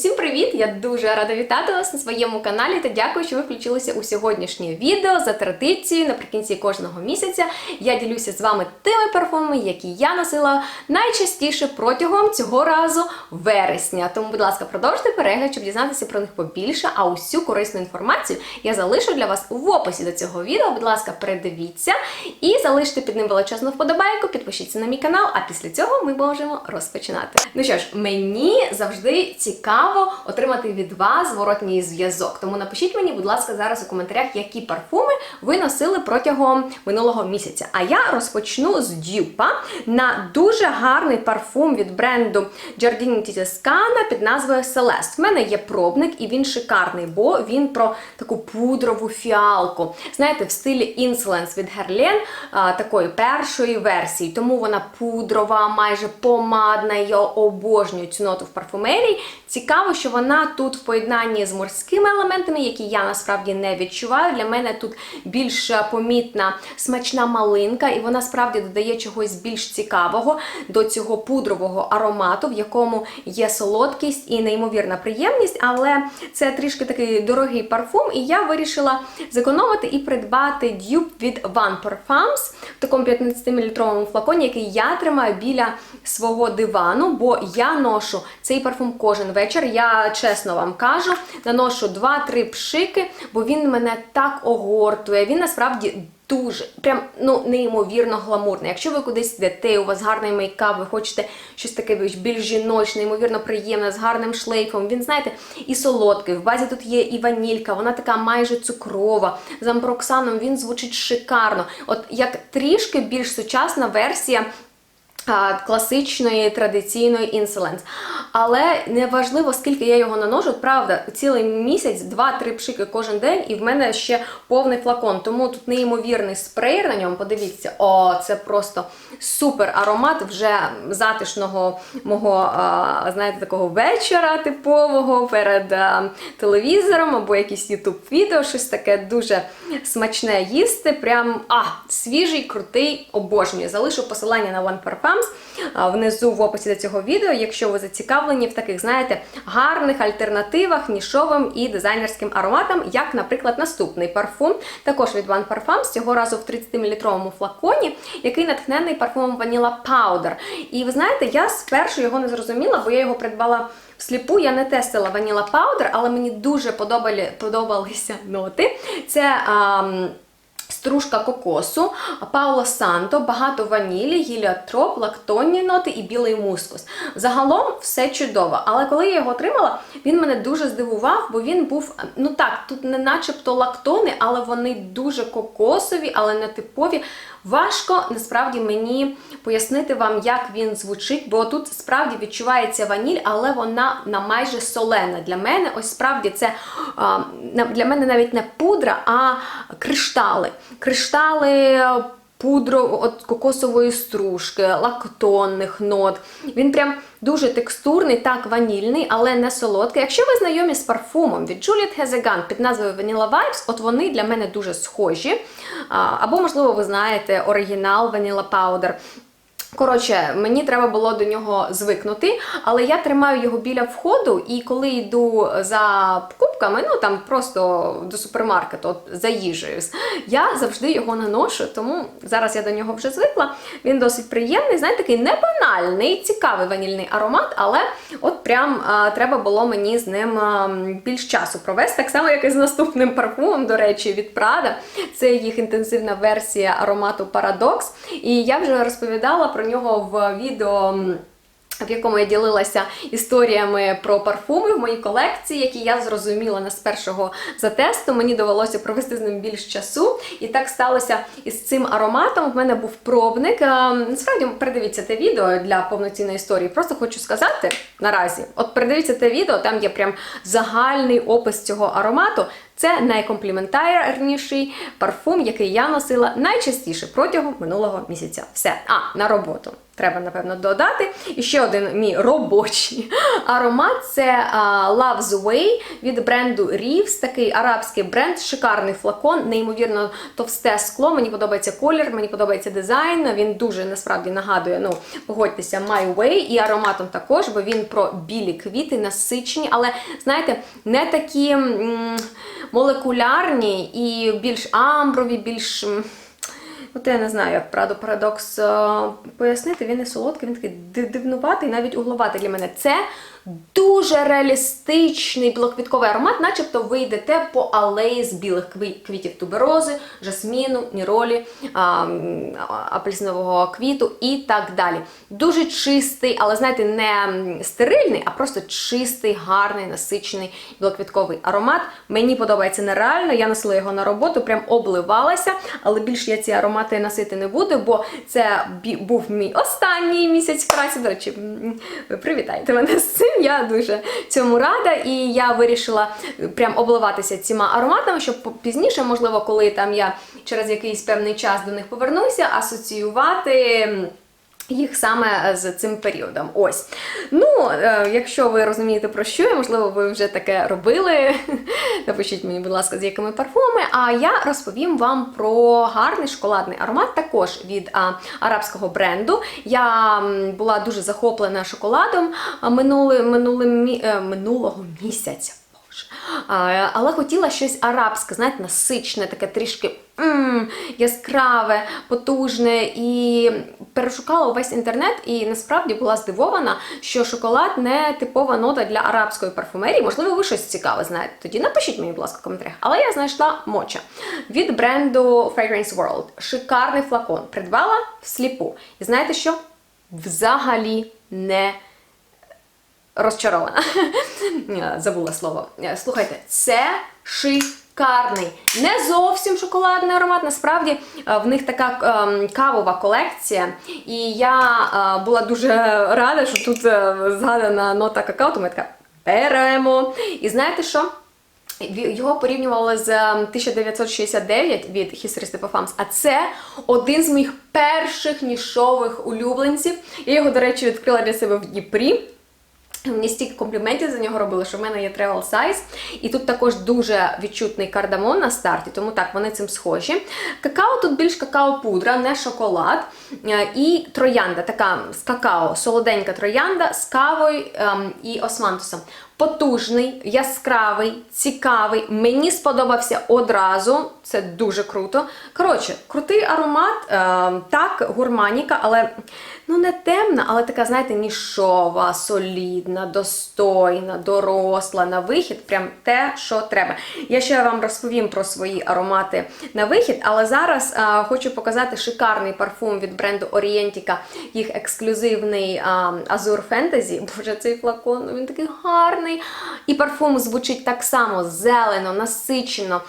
Усім привіт! Я дуже рада вітати вас на своєму каналі та дякую, що ви включилися у сьогоднішнє відео. За традицією, наприкінці кожного місяця я ділюся з вами тими парфумами, які я носила найчастіше протягом цього разу вересня. Тому, будь ласка, продовжуйте перегляд, щоб дізнатися про них побільше. А усю корисну інформацію я залишу для вас в описі до цього відео. Будь ласка, передивіться і залиште під ним величезну вподобайку, підпишіться на мій канал, а після цього ми можемо розпочинати. Ну що ж, мені завжди цікаво отримати від вас зворотній зв'язок. Тому напишіть мені, будь ласка, зараз у коментарях, які парфуми ви носили протягом минулого місяця. А я розпочну з дюпа на дуже гарний парфум від бренду Giardini Toscana під назвою Celeste. В мене є пробник, і він шикарний, бо він про таку пудрову фіалку. Знаєте, в стилі Insolence від а, такої першої версії. Тому вона пудрова, майже помадна. Я обожнюю цю ноту в парфумерії. Цікаво, що вона тут в поєднанні з морськими елементами, які я насправді не відчуваю. Для мене тут більш помітна смачна малинка, і вона справді додає чогось більш цікавого до цього пудрового аромату, в якому є солодкість і неймовірна приємність, але це трішки такий дорогий парфум, і я вирішила зекономити і придбати дюб від Van Parfums в такому 15-мл флаконі, який я тримаю біля свого дивану, бо я ношу цей парфум кожен вечір. Я чесно вам кажу, наношу 2-3 пшики, бо він мене так огортує. Він насправді. Дуже прям ну неймовірно гламурний. Якщо ви кудись йдете, у вас гарний мейкап, ви хочете щось таке більш жіночне, неймовірно приємне, з гарним шлейфом. Він, знаєте, і солодкий. В базі тут є і ванілька, вона така майже цукрова. З ампроксаном він звучить шикарно. От як трішки більш сучасна версія. Класичної традиційної Insolence. Але неважливо, скільки я його наношу, правда, цілий місяць, два-три пшики кожен день, і в мене ще повний флакон. Тому тут неймовірний спрей на ньому. Подивіться, о, це просто супер аромат вже затишного мого, знаєте, такого вечора типового перед телевізором або якийсь YouTube відео, щось таке дуже смачне їсти. Прям а, свіжий, крутий, обожнюю. Залишу посилання на One Parfums внизу в описі до цього відео, якщо ви зацікавлені в таких, знаєте, гарних альтернативах нішовим і дизайнерським ароматам, як, наприклад, наступний парфум, також від One Parfums, цього разу в 30-мл флаконі, який натхнений парфумом Vanilla Powder. І ви знаєте, я спершу його не зрозуміла, бо я його придбала. Всліпу я не тестила ваніла паудер, але мені дуже подобали, подобалися ноти. Це а, стружка кокосу, Пауло Санто, багато ванілі, гіліотроп, лактонні ноти і білий мускус. Загалом все чудово. Але коли я його отримала, він мене дуже здивував, бо він був, ну так, тут не начебто лактони, але вони дуже кокосові, але не типові. Важко насправді мені пояснити вам, як він звучить, бо тут справді відчувається ваніль, але вона на майже солена. Для мене, ось справді, це для мене навіть не пудра, а криштали. Криштали. Пудру от кокосової стружки, лактонних нот. Він прям дуже текстурний, так ванільний, але не солодкий. Якщо ви знайомі з парфумом від Juliet Hezegan під назвою Vanilla Vibes, от вони для мене дуже схожі. Або, можливо, ви знаєте оригінал Vanilla Powder. Коротше, мені треба було до нього звикнути, але я тримаю його біля входу, і коли йду за покупками, ну там просто до супермаркету, от за їжею, я завжди його наношу, тому зараз я до нього вже звикла. Він досить приємний, знаєте, такий не банальний, цікавий ванільний аромат, але от прям а, треба було мені з ним а, більш часу провести. Так само, як і з наступним парфумом, до речі, від Prada. Це їх інтенсивна версія аромату Paradox. І я вже розповідала про нього в відео. В якому я ділилася історіями про парфуми в моїй колекції, які я зрозуміла не з першого затесту. Мені довелося провести з ним більш часу. І так сталося із цим ароматом. В мене був пробник. Насправді, передивіться те відео для повноцінної історії. Просто хочу сказати наразі: от передивіться те відео, там є прям загальний опис цього аромату. Це найкомпліментарніший парфум, який я носила найчастіше протягом минулого місяця. Все, а на роботу. Треба, напевно, додати. І ще один мій робочий аромат це Love's Way від бренду Reeves, такий арабський бренд, шикарний флакон, неймовірно товсте скло. Мені подобається колір, мені подобається дизайн. Він дуже насправді нагадує, ну, погодьтеся, My Way і ароматом також, бо він про білі квіти, насичені, але знаєте, не такі м, молекулярні і більш амброві, більш. От я не знаю, як правда парадокс е, пояснити. Він не солодкий, він такий дивнуватий, навіть угловатий для мене. Це дуже реалістичний білоквітковий аромат, начебто ви йдете по алеї з білих квітів туберози, жасміну, ніролі, апельсинового квіту і так далі. Дуже чистий, але знаєте, не стерильний, а просто чистий, гарний, насичений білоквітковий аромат. Мені подобається нереально. Я носила його на роботу, прям обливалася, але більше я ці аромати носити не буду, бо це був мій останній місяць праці. До речі, привітайте мене з цим. Я дуже цьому рада, і я вирішила прям обливатися цими ароматами, щоб пізніше, можливо, коли там я через якийсь певний час до них повернуся, асоціювати. Їх саме з цим періодом. Ось. Ну, е, якщо ви розумієте про що, я, можливо, ви вже таке робили. Напишіть мені, будь ласка, з якими парфумами. А я розповім вам про гарний шоколадний аромат, також від а, арабського бренду. Я була дуже захоплена шоколадом минули, минули, е, минулого місяця. А, Але хотіла щось арабське, знаєте, насичне, таке трішки м, яскраве, потужне. І перешукала увесь інтернет, і насправді була здивована, що шоколад не типова нота для арабської парфумерії. Можливо, ви щось цікаве знаєте. Тоді напишіть мені, будь ласка, в коментарях. Але я знайшла моча від бренду Fragrance World. Шикарний флакон. Придбала всліпу. І знаєте що? Взагалі не розчарована. Забула слово. Слухайте, це шикарний. Не зовсім шоколадний аромат. Насправді е, в них така ем, кавова колекція. І я е, була дуже рада, що тут е, згадана нота какао, тому я така беремо. І знаєте що? Його порівнювали з ем, 1969 від History Step of Arms, а це один з моїх перших нішових улюбленців. Я його, до речі, відкрила для себе в Дніпрі. Мені стільки компліментів за нього робили, що в мене є travel size. І тут також дуже відчутний кардамон на старті, тому так, вони цим схожі. Какао тут більш какао-пудра, не шоколад. Е, І троянда, така з какао, солоденька троянда з кавою ем, і османтусом. Потужний, яскравий, цікавий. Мені сподобався одразу. Це дуже круто. Коротше, крутий аромат, ем, так, гурманіка, але ну не темна, але така, знаєте, нішова, солідна, достойна, доросла на вихід. Прям те, що треба. Я ще вам розповім про свої аромати на вихід, але зараз а, хочу показати шикарний парфум від бренду Orientica, їх ексклюзивний а, Azure Fantasy. Боже, цей флакон, ну, він такий гарний. І парфум звучить так само зелено, насичено,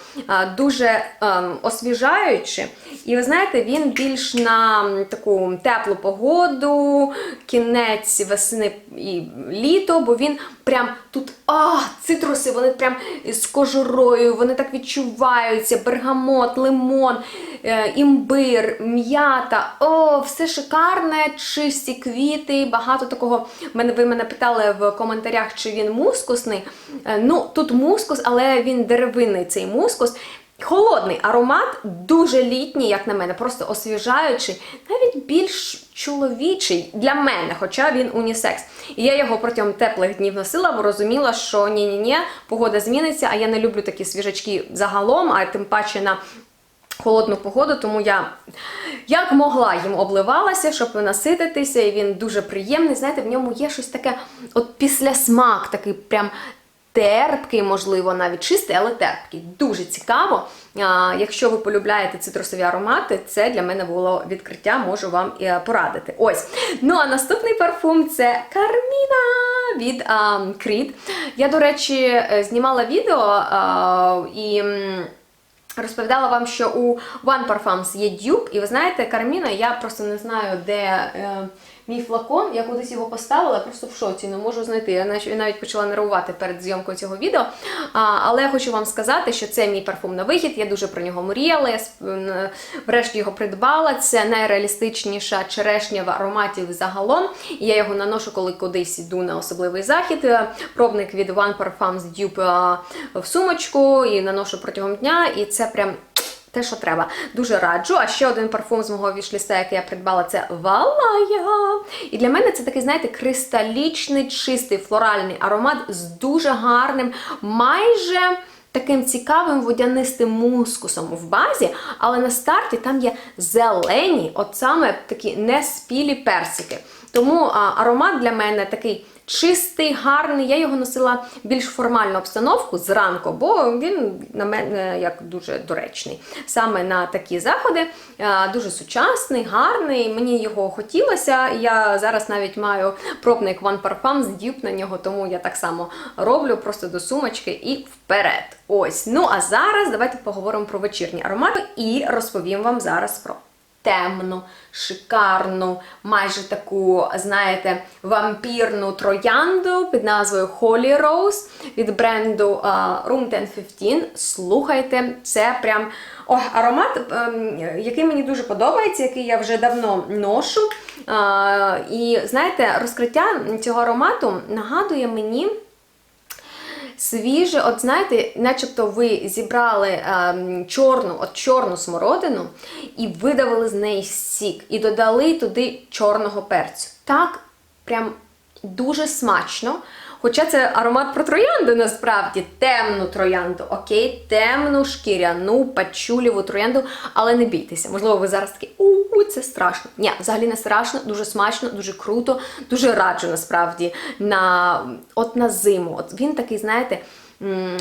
дуже ем, освіжаюче. І ви знаєте, він більш на таку теплу погоду, кінець весни і літо, бо він прям тут а, цитруси, вони прям з кожурою, вони так відчуваються, бергамот, лимон, е, імбир, м'ята. О, все шикарне, чисті квіти, багато такого. Ви мене питали в коментарях, чи він мускусний. Е, Ну, тут мускус, але він деревинний цей мускус. Холодний аромат, дуже літній, як на мене, просто освіжаючий, навіть більш чоловічий для мене, хоча він унісекс. І я його протягом теплих днів носила, бо розуміла, що ні-ні-ні, погода зміниться, а я не люблю такі свіжачки загалом, а тим паче на холодну погоду, тому я як могла їм обливалася, щоб насититися, і він дуже приємний. Знаєте, в ньому є щось таке, от післясмак, такий прям терпкий, можливо, навіть чистий, але терпкий. Дуже цікаво. А, якщо ви полюбляєте цитрусові аромати, це для мене було відкриття, можу вам і порадити. Ось. Ну а наступний парфум це Карміна від Creed. Я, до речі, е, знімала відео а, і. Розповідала вам, що у One Parfums є дюб, і ви знаєте, Карміна, я просто не знаю, де е, мій флакон, я кудись його поставила, просто в шоці, не можу знайти. Я навіть, навіть почала нервувати перед зйомкою цього відео. А, але я хочу вам сказати, що це мій парфум на вихід. Я дуже про нього мріяла. Я врешті його придбала. Це найреалістичніша черешня в ароматів загалом. Я його наношу, коли кудись йду на особливий захід. Е, Пробник від One Parfums Dupe е, в сумочку і наношу протягом дня. І це прям. Те, що треба, дуже раджу. А ще один парфум з мого вішліста, який я придбала, це Валая. І для мене це такий, знаєте, кристалічний, чистий флоральний аромат з дуже гарним, майже таким цікавим водянистим мускусом в базі, але на старті там є зелені, от саме такі неспілі персики. Тому аромат для мене такий чистий, гарний. Я його носила більш формальну обстановку зранку, бо він на мене як дуже доречний. Саме на такі заходи. Дуже сучасний, гарний. Мені його хотілося. Я зараз навіть маю пробник One Parfum з дюб на нього, тому я так само роблю просто до сумочки і вперед. Ось. Ну а зараз давайте поговоримо про вечірні аромати і розповім вам зараз про темну, шикарну, майже таку, знаєте, вампірну троянду під назвою Holy Rose від бренду а, Room 1015. Слухайте, це прям Ой, аромат, ем, який мені дуже подобається, який я вже давно ношу. А, і знаєте, розкриття цього аромату нагадує мені. Свіже, от знаєте, начебто ви зібрали ем, чорну, от чорну смородину і видавили з неї сік, і додали туди чорного перцю. Так, прям дуже смачно. Хоча це аромат про троянду насправді, темну троянду, окей, темну шкіряну, пачуліву троянду, але не бійтеся. Можливо, ви зараз такі, у це страшно. Ні, взагалі не страшно, дуже смачно, дуже круто, дуже раджу насправді на, от на зиму. От він такий, знаєте.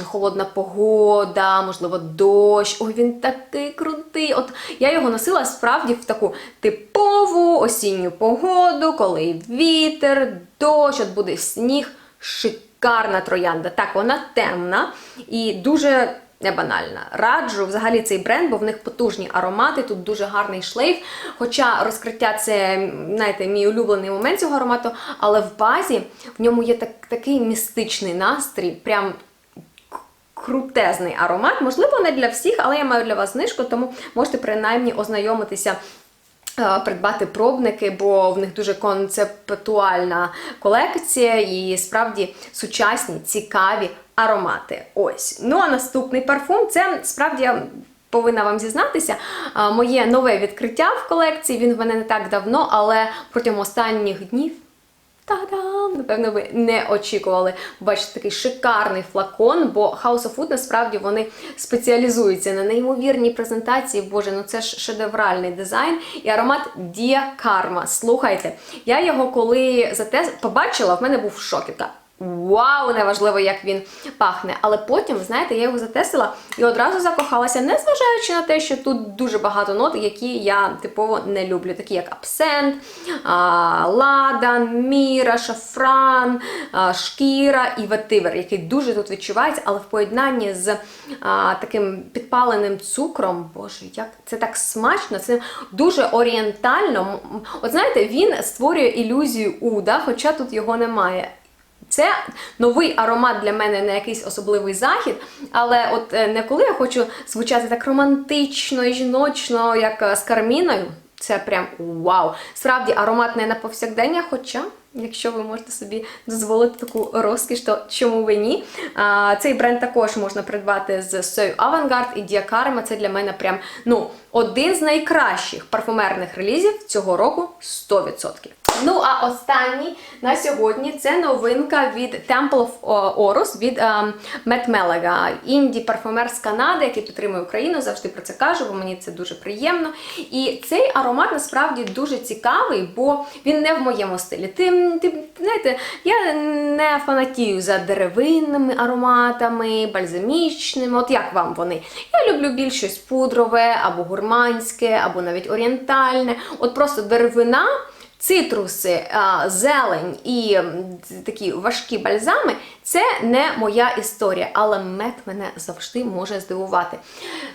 Холодна погода, можливо, дощ. Ой, він такий крутий. От я його носила справді в таку типову осінню погоду, коли вітер, дощ, от буде сніг. Шикарна троянда. Так, вона темна і дуже не банальна. Раджу взагалі цей бренд, бо в них потужні аромати, тут дуже гарний шлейф. Хоча розкриття це, знаєте, мій улюблений момент цього аромату, але в базі в ньому є так, такий містичний настрій, прям крутезний аромат. Можливо, не для всіх, але я маю для вас знижку, тому можете принаймні ознайомитися. Е, Придбати пробники, бо в них дуже концептуальна колекція і справді сучасні, цікаві аромати. Ось. Ну а наступний парфум це справді повинна вам зізнатися. е, Моє нове відкриття в колекції. Він в мене не так давно, але протягом останніх днів Та-дам! Напевно, ви не очікували бачити такий шикарний флакон, бо House of Food насправді вони спеціалізуються на неймовірній презентації. Боже, ну це ж шедевральний дизайн і аромат Дія Карма. Слухайте, я його коли зате побачила, в мене був шок. Вау, неважливо, як він пахне. Але потім, знаєте, я його затестила і одразу закохалася, незважаючи на те, що тут дуже багато нот, які я типово не люблю, такі як абсент, ладан, міра, шафран, шкіра і ветивер, який дуже тут відчувається, але в поєднанні з а, таким підпаленим цукром, боже, як це так смачно, це дуже орієнтально. От знаєте, він створює ілюзію уда, хоча тут його немає. Це новий аромат для мене на якийсь особливий захід, але от е, не коли я хочу звучати так романтично і жіночно, як е, з карміною. Це прям вау! Справді аромат не на повсякдення, хоча. Якщо ви можете собі дозволити таку розкіш, то чому ви ні? А, цей бренд також можна придбати з Сою Авангард і Діакарма. Це для мене прям ну, один з найкращих парфумерних релізів цього року 100%. Ну, а останній на сьогодні це новинка від Temple of Orus від ем, Matt Melaga. Інді парфумер з Канади, який підтримує Україну, завжди про це кажу, бо мені це дуже приємно. І цей аромат насправді дуже цікавий, бо він не в моєму стилі. Ти, ти знаєте, я не фанатію за деревинними ароматами, бальзамічними. От як вам вони? Я люблю більш пудрове, або гурманське, або навіть орієнтальне. От просто деревина. Цитруси, зелень і такі важкі бальзами це не моя історія, але мед мене завжди може здивувати.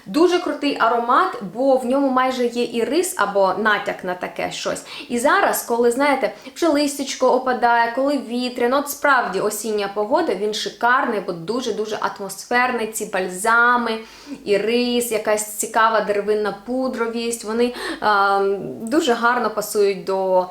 Дуже крутий аромат, бо в ньому майже є і рис або натяк на таке щось. І зараз, коли знаєте, вже листячко опадає, коли вітряно, от справді осіння погода, він шикарний, бо дуже-дуже атмосферний. Ці бальзами, і рис, якась цікава деревинна пудровість. Вони е, дуже гарно пасують до.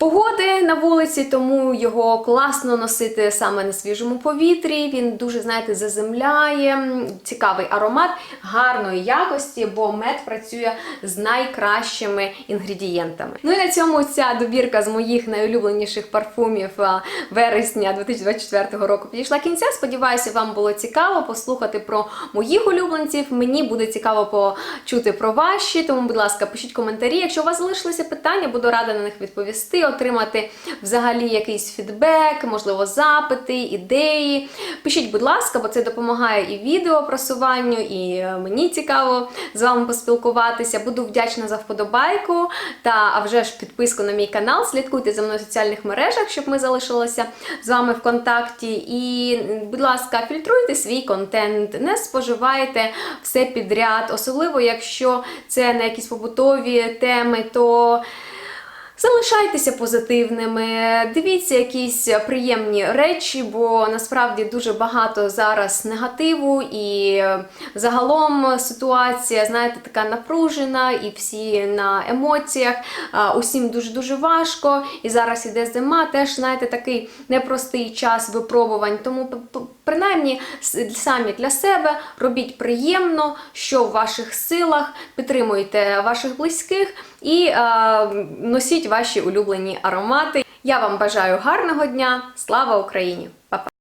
Погоди на вулиці, тому його класно носити саме на свіжому повітрі. Він дуже, знаєте, заземляє, цікавий аромат гарної якості, бо мед працює з найкращими інгредієнтами. Ну і на цьому ця добірка з моїх найулюбленіших парфумів вересня 2024 року підійшла кінця. Сподіваюся, вам було цікаво послухати про моїх улюбленців. Мені буде цікаво почути про ваші. Тому, будь ласка, пишіть коментарі. Якщо у вас залишилися питання, буду рада на них відповісти, отримати взагалі якийсь фідбек, можливо, запити, ідеї. Пишіть, будь ласка, бо це допомагає і відео просуванню, і е, мені цікаво з вами поспілкуватися. Буду вдячна за вподобайку та а вже ж підписку на мій канал. Слідкуйте за мною в соціальних мережах, щоб ми залишилися з вами в контакті. І, будь ласка, фільтруйте свій контент, не споживайте все підряд, особливо якщо це на якісь побутові теми, то. Залишайтеся позитивними, дивіться якісь приємні речі, бо насправді дуже багато зараз негативу, і загалом ситуація, знаєте, така напружена, і всі на емоціях. Усім дуже дуже важко. І зараз іде зима, теж знаєте, такий непростий час випробувань. Тому принаймні самі для себе робіть приємно, що в ваших силах, підтримуйте ваших близьких і е, носіть ваші улюблені аромати. Я вам бажаю гарного дня! Слава Україні! Па-па!